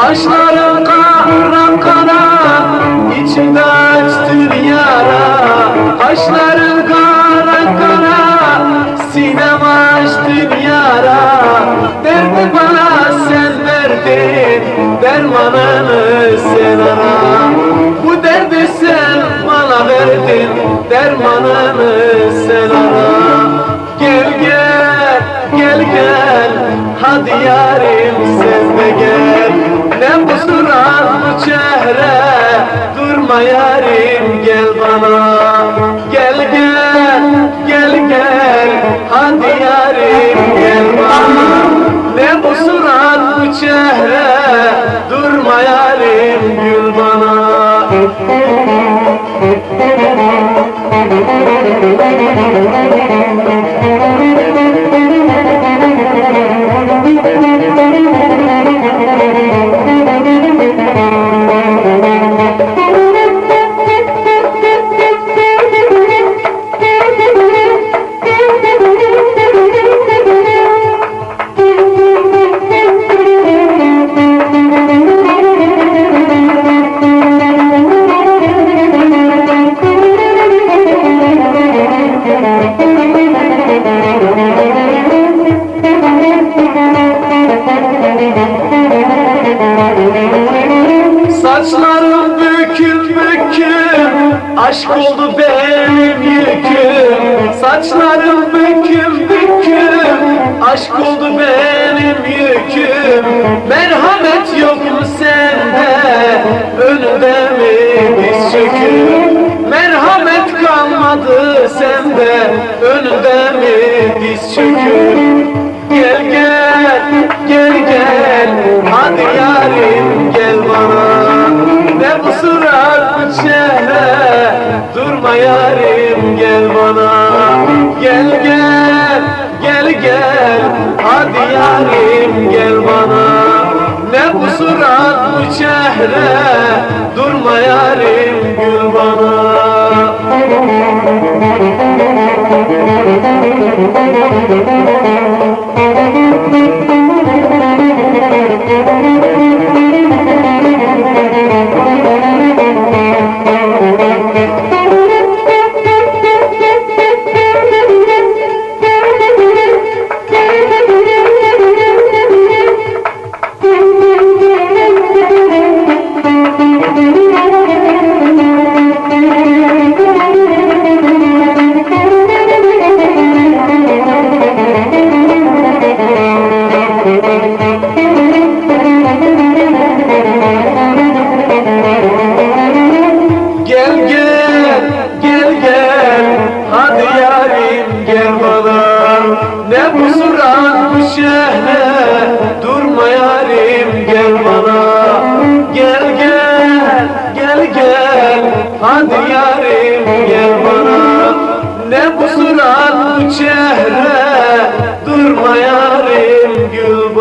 Kaşların kara kara içimde açtın yara Kaşların kara kara sinem açtın yara Derdi bana sen verdin dermanını sen ara Bu derdi sen bana verdin dermanını sen ara yarim sen gel. Ne bu surat bu çehre. Durma yarim gel bana. Gel gel gel gel. Hadi yarim gel bana. Ne bu surat bu çehre. Durma yarim gül bana Saçlarım bükül bükül Aşk oldu benim yüküm. Saçlarım bükül bükül Aşk oldu benim yüküm. Merhamet yok mu sende Önünde mi diz çöküm? Merhamet kalmadı sende Önünde mi diz çöküm surat bu çehre Durma yarim gel bana. Gel gel gel gel Hadi yarim gel bana. Ne bu surat bu çehre Durma yarim gül bana. Gel Hep huzuran bu şehre Durma yarim gel Gel gel gel gel Hadi yarim gel Ne huzuran bu şehre Durma yarim gül